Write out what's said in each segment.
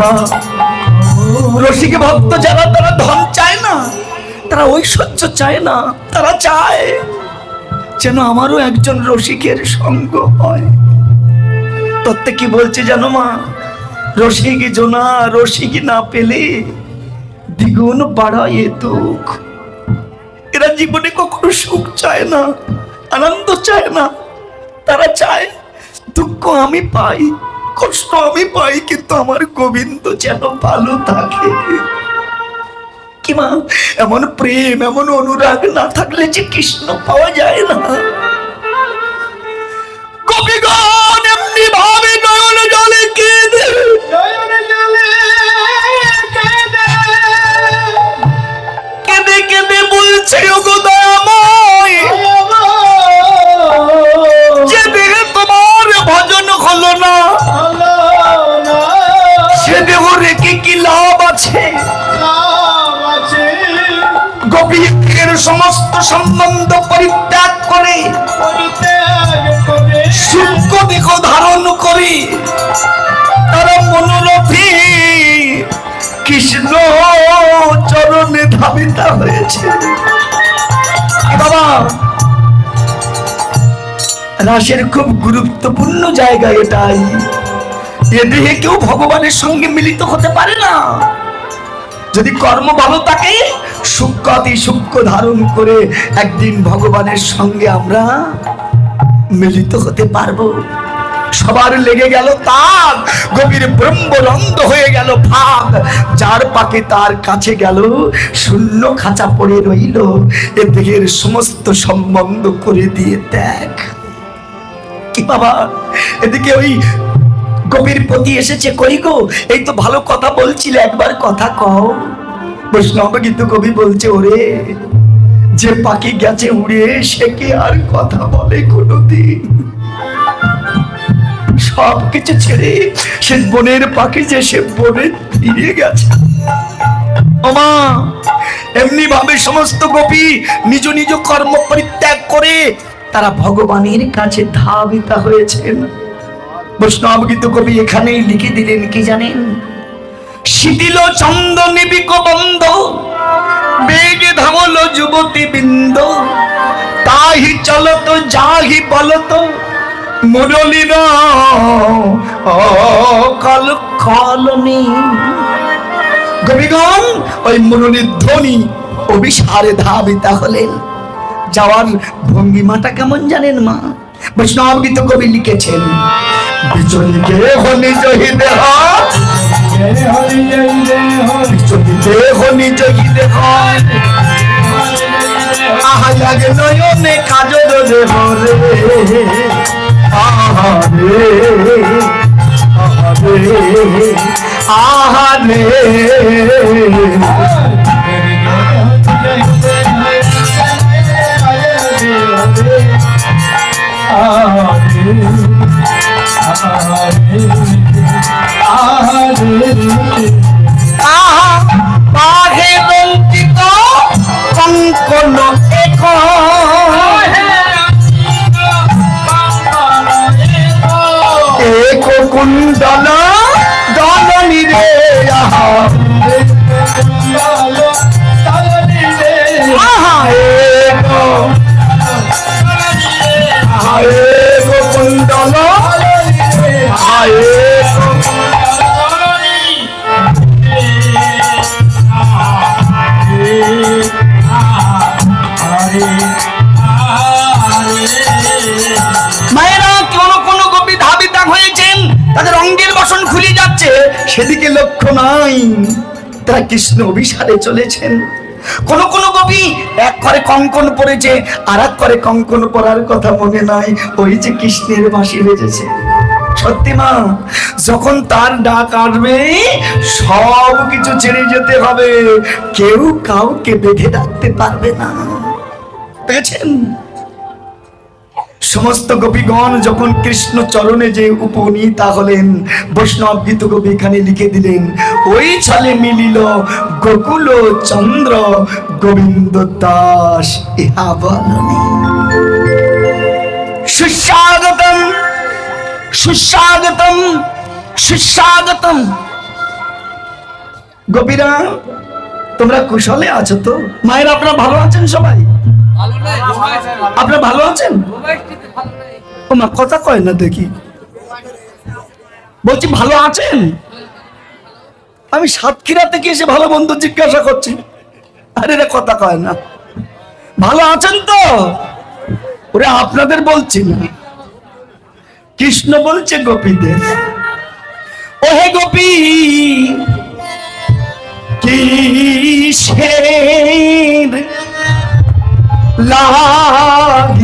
বাবা। রসিক ভক্ত যারা, তারা ধন চায় না, তারা ঐশ্বর্য চায় না, তারা চায় যেন আমারও একজন রসিকের সঙ্গ হয়। তত্ত্বে কি বলছে জানো মা? রসিক জোনা, রসিক না পেলে দ্বিগুণ বাড়ায় দুঃখ। এরা জীবনে কখনো সুখ চায় না, আনন্দ চায় না, তারা চায় দুঃখ আমি পাই। কষ্ট আমি পাই, কিন্তু আমার গোবিন্দ যেন ভালো থাকে। কি মা, এমন প্রেম, এমন অনুরাগ না থাকলে যে কৃষ্ণ পাওয়া যায় না। কবিগণ এমনি ভাবে নয়ন জলে কেঁদে। কেঁদে কেঁদে বলছে, ওগো হলো না। সে দেহ রেখে কি লাভ আছে? গোপীর সমস্ত সম্বন্ধ পরিত্যাগ করে সূক্ষ্ম দেহ ধারণ করে তারা মনোরথী কৃষ্ণ চরণে ধাবিতা হয়েছে। বাবা রাসের খুব গুরুত্বপূর্ণ জায়গা এটাই। এ দেহে কেউ ভগবানের সঙ্গে মিলিত হতে পারে না। যদি কর্ম ভালো থাকে সূক্ষ্ম অতি ধারণ করে একদিন ভগবানের সঙ্গে আমরা মিলিত হতে পারব। সবার লেগে গেল তার গভীর ব্রহ্মরন্ধ হয়ে গেল ভাগ যার পাকে তার কাছে গেল, শূন্য খাঁচা পড়ে রইল। এ দেহের সমস্ত সম্বন্ধ করে দিয়ে দেখ কি বাবা। এদিকে ওই গভীর পতি এসেছে। কই গো? এই তো ভালো কথা বলছিলে, একবার কথা কও। বৈষ্ণব কিন্তু কবি বলছে, ওরে, যে পাখি গেছে উড়ে, সে কি আর কথা বলে কোনোদিন? সব কিছু ছেড়ে সে বনের পাখি যে সে বনে ফিরে গেছে। ওমা এমনি ভাবে সমস্ত গোপী নিজ নিজ কর্ম পরিত্যাগ করে তারা ভগবানের কাছে ধাবিতা হয়েছেন। বৈষ্ণব গীত কবি এখানেই লিখে দিলেন, কি জানেন? শিথিল চন্দ নিবিক বন্ধ, বেগে ধামল যুবতী বৃন্দ, তাহি চলত, যাহি বলত, মুরলীর কল কলনি। কবিগণ, ওই মুরলীর ধ্বনি অভিসারে ধাবিতা হলেন। যাওয়ার ভঙ্গিমাটা কেমন জানেন মা? বৈষ্ণব গীত কবি লিখেছেন বিচলিকে আহা লাগে নয়নে কাজল দেহ রে। পাহে রঞ্জিত কঙ্কন এক এক কুণ্ডল দলনি রে আহা এক কুণ্ডল আহা এক মায়েরা কোন কোন গোপী ধাবিতা হয়েছেন? তাদের অঙ্গের বাসন খুলে যাচ্ছে। সেদিকে লক্ষ্য নাই। তারা কৃষ্ণ অভিসারে চলেছেন। কোন কোন কবি এক করে কঙ্কন পড়েছে আর এক করে কঙ্কন পড়ার কথা মনে নাই। ওই যে কৃষ্ণের বাঁশি বেজেছে। সত্যি মা, যখন তার ডাক আসবে, সব কিছু ছেড়ে যেতে হবে। কেউ কাউকে বেঁধে রাখতে পারবে না। পেয়েছেন? সমস্ত গোপীগণ যখন কৃষ্ণ চরণে যে উপনীতা হলেন বৈষ্ণব গীত কবি এখানে লিখে দিলেন ওই ছলে মিলিল গোকুল চন্দ্র গোবিন্দ দাস ইহা বলনি সুস্বাগতম সুস্বাগতম সুস্বাগতম। গোপীরা তোমরা কুশলে আছো তো? মায়ের আপনারা ভালো আছেন সবাই? আপনারা ভালো আছেন? ঘুমাইছে ভালো নাই ও মা কথা কয় না দেখি? বলছি, ভালো আছেন? আমি সাতক্ষীরা থেকে এসে ভালো বন্ধু জিজ্ঞাসা করছি। আরে রে কথা কয় না। ভালো আছেন তো? ওরে, আপনাদের বলছি না। কৃষ্ণ বলছে গোপীদের ও হে গোপী, কিসের লাগি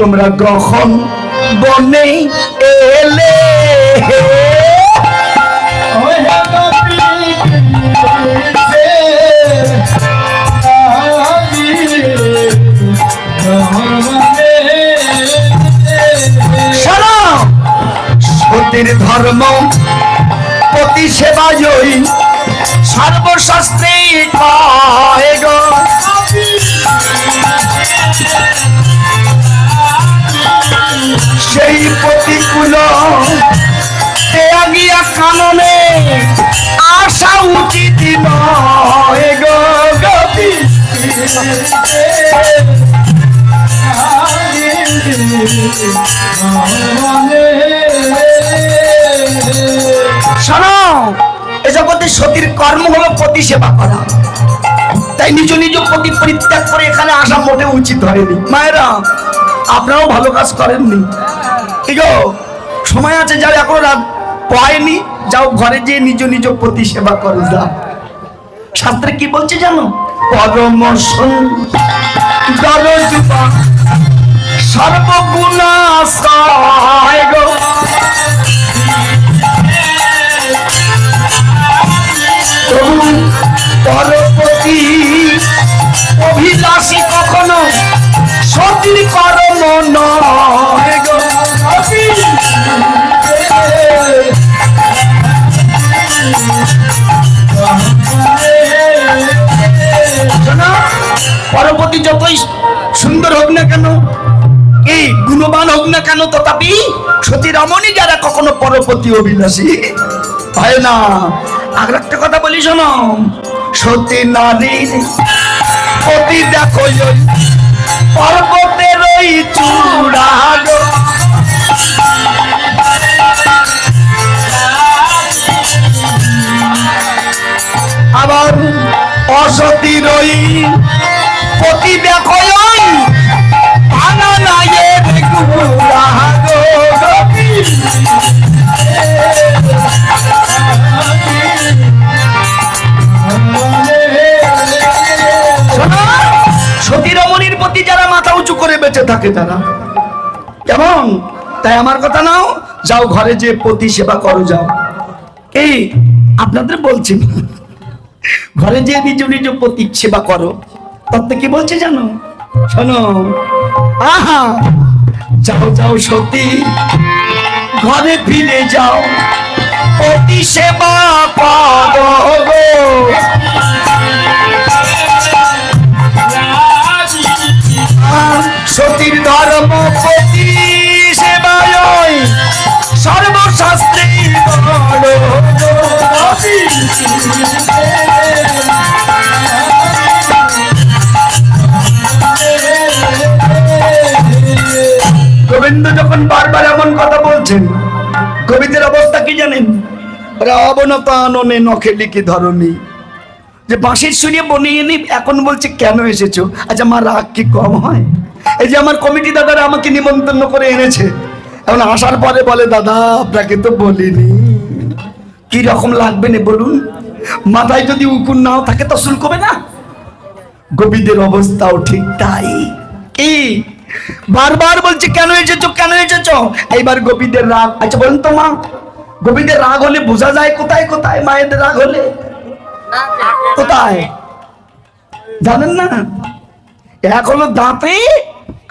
তোমরা গ্রহণ বনে এলে। সতীর ধর্ম প্রতি সেবায় সর্বশাস্ত্রে কয় গো। সেই প্রতিকূল কাননে আসা উচিত শোনো জগতে সতীর কর্ম হলো প্রতি সেবা করা। তাই নিজ নিজ প্রতি পরিত্যাগ করে এখানে আসা মোটে উচিত হয়নি। মায়েরা আপনারাও ভালো কাজ করেননি। কি গো? সময় আছে যারা এখনও রাত পায়নি যাও ঘরে যেয়ে নিজ নিজ প্রতি সেবা করো যাও শাস্ত্রে কি বলছে জানো? পরম প্রভু, পরপতি, অভিলাষী কখনো সতীর কর্ম নয় শোনো, যতই সুন্দর হোক না কেন এই গুণবান হোক না কেন তথাপি সতী রমণী যারা কখনো পরপতি অভিলাষী হয় না। আর একটা কথা বলি শোনো সতী নারীর অতি দেখো পর্বতের ওই চূড়া। আবার অসতীর ওই পতি দেখো ভাঙা নায়ের গুড়া গো বেঁচে থাকে তারা কেমন তাই আমার কথা নাও যাও ঘরে যে পতি সেবা করো যাও এই আপনাদের বলছি ঘরে যে নিজ নিজ পতি সেবা করো তত্ত্বে কি বলছে জানো শোনো আহা যাও যাও সতী ঘরে ফিরে যাও পতি সেবা করো গো। সতীর ধর্ম প্রতি সেবায় সর্বশাস্ত্রী গোবিন্দ যখন বারবার এমন কথা বলছেন কবিদের অবস্থা কি জানেন? ওরা অবনত আননে নখে লিখি ধরনী যে বাঁশির শুনিয়ে বনিয়ে নি, এখন বলছে, কেন এসেছ? আচ্ছা আমার রাগ কি কম হয়? এই যে আমার কমিটি দাদারা আমাকে নিমন্ত্রণ করে এনেছে। এখন আসার পরে বলে, দাদা, আপনাকে তো বলিনি। কি রকম লাগবে না বলুন? মাথায় যদি উকুন নাও থাকে তো শুল্কবে না? গোবিন্দের অবস্থাও ঠিক তাই। কি? বারবার বলছে, কেন এসেছ? কেন এসেছ? এইবার গোবিন্দের রাগ আচ্ছা বলুন তো মা গোবিন্দের রাগ হলে বোঝা যায় কোথায় কোথায় মায়েদের রাগ হলে? কোথায়? জানেন না? এক হলো দাঁতে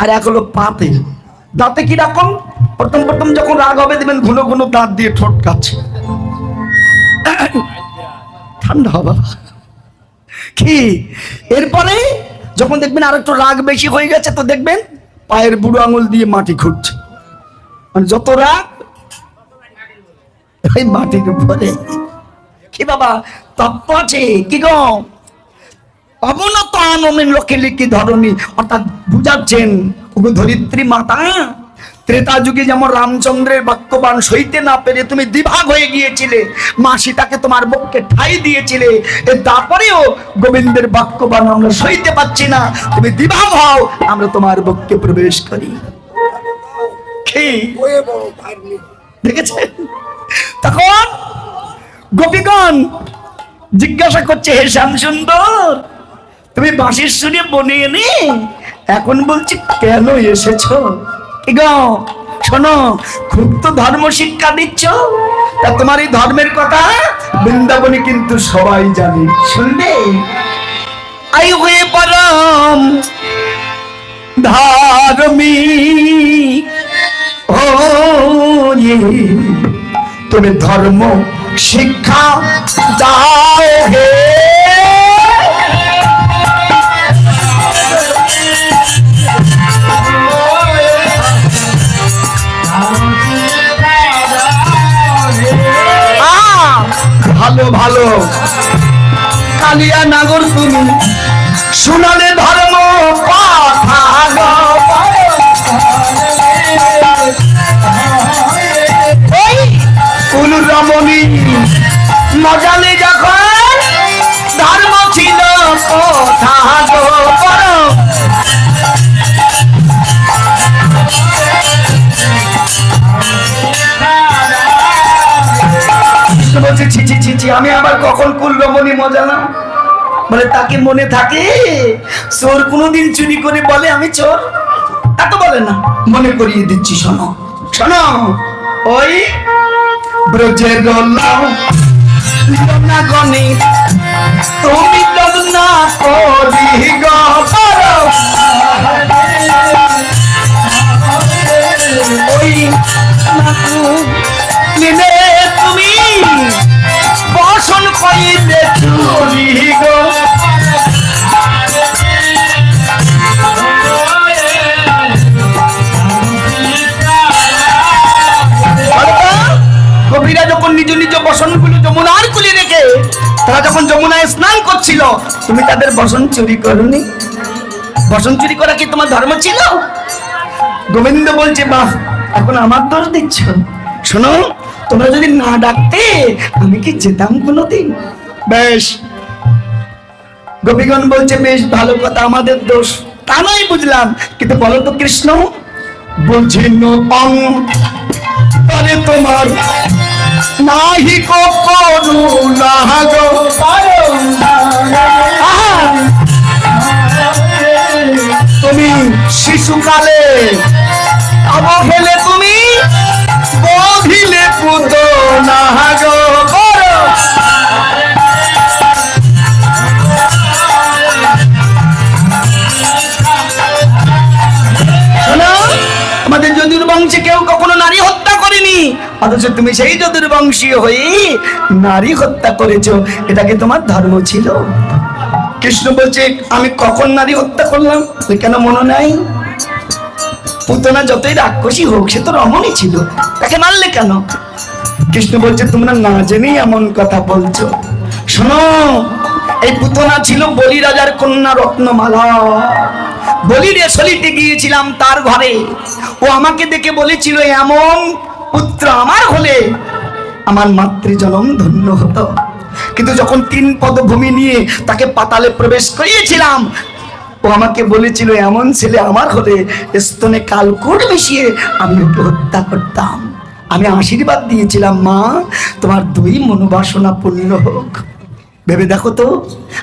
আর এক হলো পাতে। দাঁতে কি রকম? প্রথম প্রথম যখন রাগ হবে দেবেন দাঁত দিয়ে ঠোঁট কাছে ঠান্ডা হবে কি? এরপরে যখন দেখবেন আর একটু রাগ বেশি হয়ে গেছে তো দেখবেন পায়ের বুড়ো আঙুল দিয়ে মাটি খুঁজছে মানে যত রাগ মাটির উপরে। কি বাবা? তত্ত্ব আছে কি গো? অবনত আনমের লোকে লিখি ধরনী অর্থাৎ বুঝাচ্ছেন ধরিত্রী মাতা। ত্রেতা যুগে যেমন রামচন্দ্রের বাক্যবান সইতে না পেরে তুমি দিভাগ হয়ে গিয়েছিলে মা সীতাকে তোমার বক্ষে ঠাই দিয়েছিলে তারপরেও গোবিন্দের বাক্যবান আমরা সইতে পাচ্ছি না। তুমি দিভাগ হও আমরা তোমার বক্ষে প্রবেশ করি। দেখেছেন? তখন গোপীগণ জিজ্ঞাসা করছে, হে শ্যাম সুন্দর তুমি বাঁশির সুরে বনে এনে এখন বলছি, কেন এসেছ? শোনো, খুব তো ধর্ম শিক্ষা দিচ্ছ। তা তোমার এই ধর্মের কথা বৃন্দাবনে কিন্তু সবাই জানে। শুনবে? আই হয়ে পরম ধার্মিক। ও তুমি ধর্ম শিক্ষা দাও হে। ভালো ভালো। কালিয়া নাগর তুমি শোনালে মজা না বলে, তাকে মনে থাকে, চোর কোনোদিন চুরি করে বলে, আমি চোর? এত বলে না। মনে করিয়ে দিচ্ছি, শোনো। শোনো, ওই ব্রজের না গণি তুমি না করি ওই রেখে তারা যখন যমুনায় স্নান করছিল, তুমি তাদের বসন চুরি করনি? বসন চুরি করা কি তোমার ধর্ম ছিল? গোবিন্দ বলছে, বাহ, এখন আমার দোষ দিচ্ছ। শোনো তোমরা যদি না ডাকতে আমি কি যেতাম কোনোদিন? বেশ। গোপীগণ বলছে বেশ ভালো কথা আমাদের দোষ। তা নয় বুঝলাম কিন্তু বলো তো কৃষ্ণ। বলছে নং তবে তোমার নাহি কো করুণা তুমি শিশুকালে অবহেলে বধিলে পুত না গো কেউ কখনো নারী হত্যা করেনি। অথচ তুমি সেই যদুর বংশী হয়ে নারী হত্যা করেছ। এটা কি তোমার ধর্ম ছিল? কৃষ্ণ বলছে, আমি কখন নারী হত্যা করলাম? কেন মনে নাই? পুতনা যতই রাক্ষসী হোক, সে তো রমণী ছিল। তাকে মারলে কেন? কৃষ্ণ বলছে, তোমরা না জেনেই এমন কথা বলছো। শোনো, এই পুতনা ছিল বলি রাজার কন্যা রত্নমালা। বলির সলিতে গিয়েছিলাম তার ঘরে। ও আমাকে দেখে বলেছিল, এমন পুত্র আমার হলে আমার মাতৃজনম ধন্য হতো। কিন্তু যখন তিন পদভূমি নিয়ে তাকে পাতালে প্রবেশ করিয়েছিলাম ও আমাকে বলেছিল, এমন ছেলে আমার হলে স্তনে কালকুট মিশিয়ে আমি ওকে হত্যা করতাম। আমি আশীর্বাদ দিয়েছিলাম, মা, তোমার দুই মনোবাসনা পূর্ণ হোক। ভেবে দেখো তো,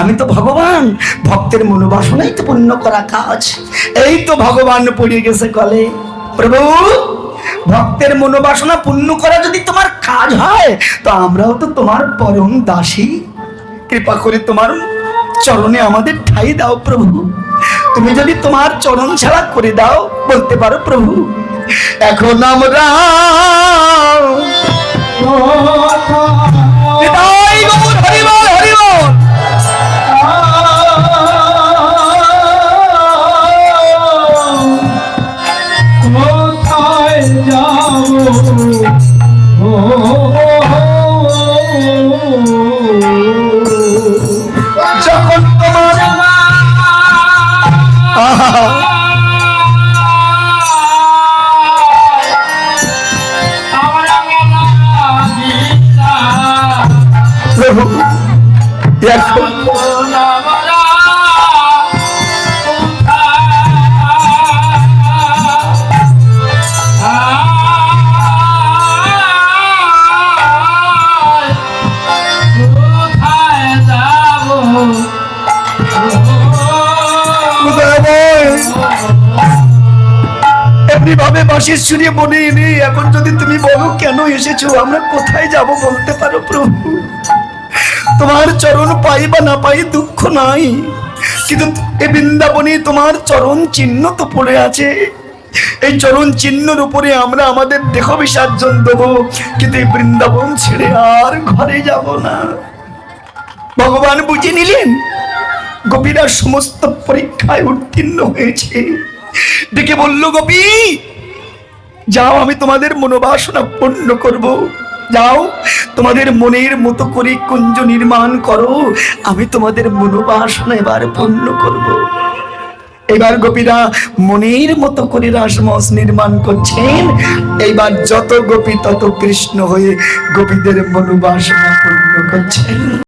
আমি তো ভগবান, ভক্তের মনোবাসনাই তো পূর্ণ করা কাজ। এই তো ভগবান পড়ে গেছে কলে। প্রভু, ভক্তের মনোবাসনা পূর্ণ করা যদি তোমার কাজ হয়, তো আমরাও তো তোমার পরম দাসী। কৃপা করে তোমার চরণে আমাদের ঠাই দাও প্রভু। তুমি যদি তোমার চরণ ছাড়া করে দাও বলতে পারো প্রভু। এখন আমরা হৃদয় গৌর হরিবল সুরিয়ে মনে এনে, এখন যদি তুমি বলো কেন এসেছ, আমরা কোথায় যাব বলতে পারো প্রভু? তোমার চরণ পাই বা না পাই দুঃখ নাই, কিন্তু এ বৃন্দাবনে তোমার চরণ চিহ্ন তো পড়ে আছে। এই চরণ চিহ্নর উপরে আমরা আমাদের দেহ বিসর্জন দেবো, কিন্তু এই বৃন্দাবন ছেড়ে আর ঘরে যাব না। ভগবান বুঝে নিলেন, গোপীরা সমস্ত পরীক্ষায় উত্তীর্ণ হয়েছে। দেখে বলল, গোপী যাও, আমি তোমাদের মনোবাসনা পূর্ণ করব। যাও, তোমাদের মনের মতো করে কুঞ্জ নির্মাণ করো। আমি তোমাদের মনোবাসনা এবার পূর্ণ করব। এবার গোপীরা মনের মতো করে রাসমস নির্মাণ করছেন। এইবার যত গোপী তত কৃষ্ণ হয়ে গোপীদের মনোবাসনা পূর্ণ করছেন।